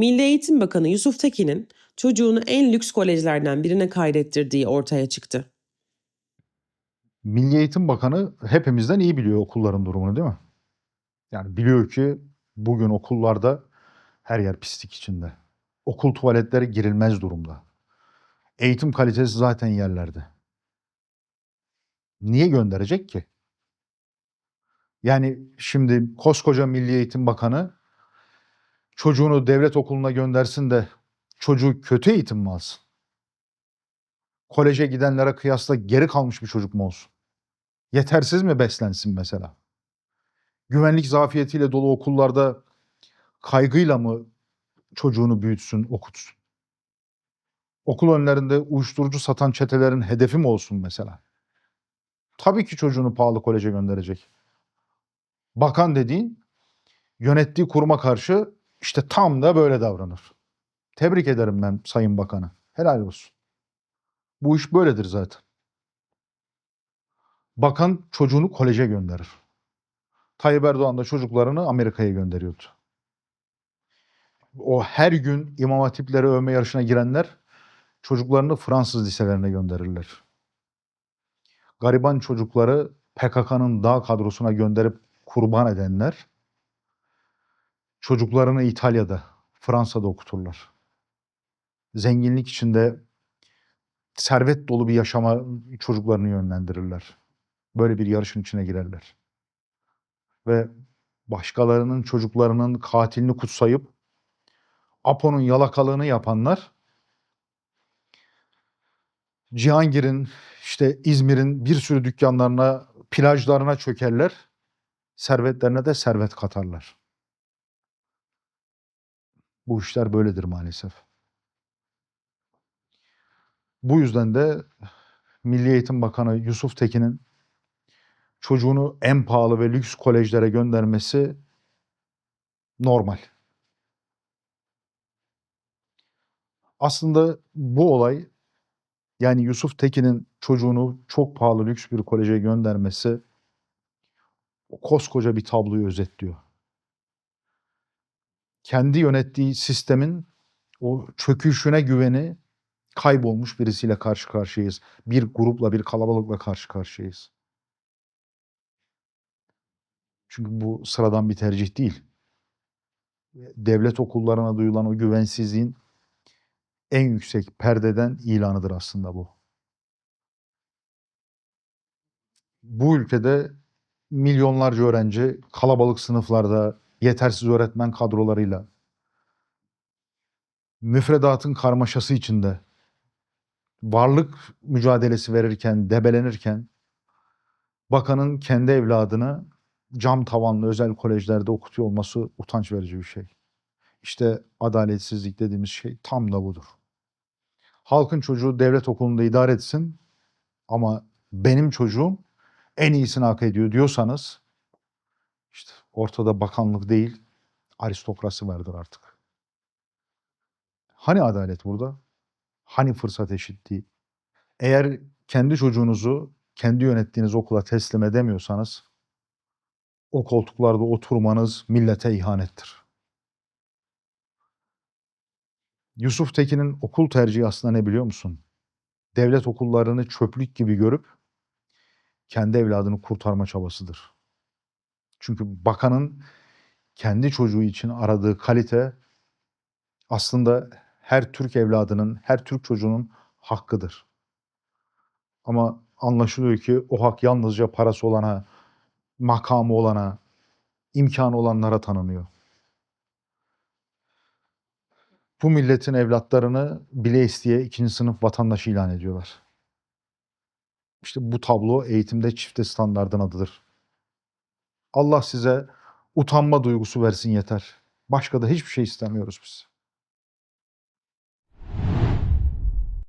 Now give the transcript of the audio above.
Milli Eğitim Bakanı Yusuf Tekin'in çocuğunu en lüks kolejlerden birine kaydettirdiği ortaya çıktı. Milli Eğitim Bakanı hepimizden iyi biliyor okulların durumunu değil mi? Yani biliyor ki bugün okullarda her yer pislik içinde. Okul tuvaletleri girilmez durumda. Eğitim kalitesi zaten yerlerde. Niye gönderecek ki? Yani şimdi koskoca Milli Eğitim Bakanı çocuğunu devlet okuluna göndersin de çocuğu kötü eğitim mi alsın? Koleje gidenlere kıyasla geri kalmış bir çocuk mu olsun? Yetersiz mi beslensin mesela? Güvenlik zafiyetiyle dolu okullarda kaygıyla mı çocuğunu büyütsün, okutsun? Okul önlerinde uyuşturucu satan çetelerin hedefi mi olsun mesela? Tabii ki çocuğunu pahalı koleje gönderecek. Bakan dediğin yönettiği kuruma karşı işte tam da böyle davranır. Tebrik ederim ben Sayın Bakanı. Helal olsun. Bu iş böyledir zaten. Bakan çocuğunu koleje gönderir. Tayyip Erdoğan da çocuklarını Amerika'ya gönderiyordu. O her gün imam hatipleri övme yarışına girenler çocuklarını Fransız liselerine gönderirler. Gariban çocukları PKK'nın dağ kadrosuna gönderip kurban edenler çocuklarını İtalya'da, Fransa'da okuturlar. Zenginlik içinde servet dolu bir yaşama çocuklarını yönlendirirler. Böyle bir yarışın içine girerler. Ve başkalarının çocuklarının katilini kutsayıp Apo'nun yalakalığını yapanlar Cihangir'in işte İzmir'in bir sürü dükkanlarına, plajlarına çökerler. Servetlerine de servet katarlar. Bu işler böyledir maalesef. Bu yüzden de Milli Eğitim Bakanı Yusuf Tekin'in çocuğunu en pahalı ve lüks kolejlere göndermesi normal. Aslında bu olay yani Yusuf Tekin'in çocuğunu çok pahalı lüks bir koleje göndermesi koskoca bir tabloyu özetliyor. Kendi yönettiği sistemin o çöküşüne güveni kaybolmuş birisiyle karşı karşıyayız. Bir grupla, bir kalabalıkla karşı karşıyayız. Çünkü bu sıradan bir tercih değil. Devlet okullarına duyulan o güvensizliğin en yüksek perdeden ilanıdır aslında bu. Bu ülkede milyonlarca öğrenci kalabalık sınıflarda yetersiz öğretmen kadrolarıyla müfredatın karmaşası içinde varlık mücadelesi verirken, debelenirken bakanın kendi evladını cam tavanlı özel kolejlerde okutuyor olması utanç verici bir şey. İşte adaletsizlik dediğimiz şey tam da budur. Halkın çocuğu devlet okulunda idare etsin ama benim çocuğum en iyisini hak ediyor diyorsanız ortada bakanlık değil aristokrasi vardır artık. Hani adalet burada? Hani fırsat eşitliği? Eğer kendi çocuğunuzu kendi yönettiğiniz okula teslim edemiyorsanız o koltuklarda oturmanız millete ihanettir. Yusuf Tekin'in okul tercihi aslında ne biliyor musun? Devlet okullarını çöplük gibi görüp kendi evladını kurtarma çabasıdır. Çünkü bakanın kendi çocuğu için aradığı kalite aslında her Türk evladının, her Türk çocuğunun hakkıdır. Ama anlaşılıyor ki o hak yalnızca parası olana, makamı olana, imkanı olanlara tanınıyor. Bu milletin evlatlarını bile isteye ikinci sınıf vatandaş ilan ediyorlar. İşte bu tablo eğitimde çifte standardın adıdır. Allah size utanma duygusu versin yeter. Başka da hiçbir şey istemiyoruz biz.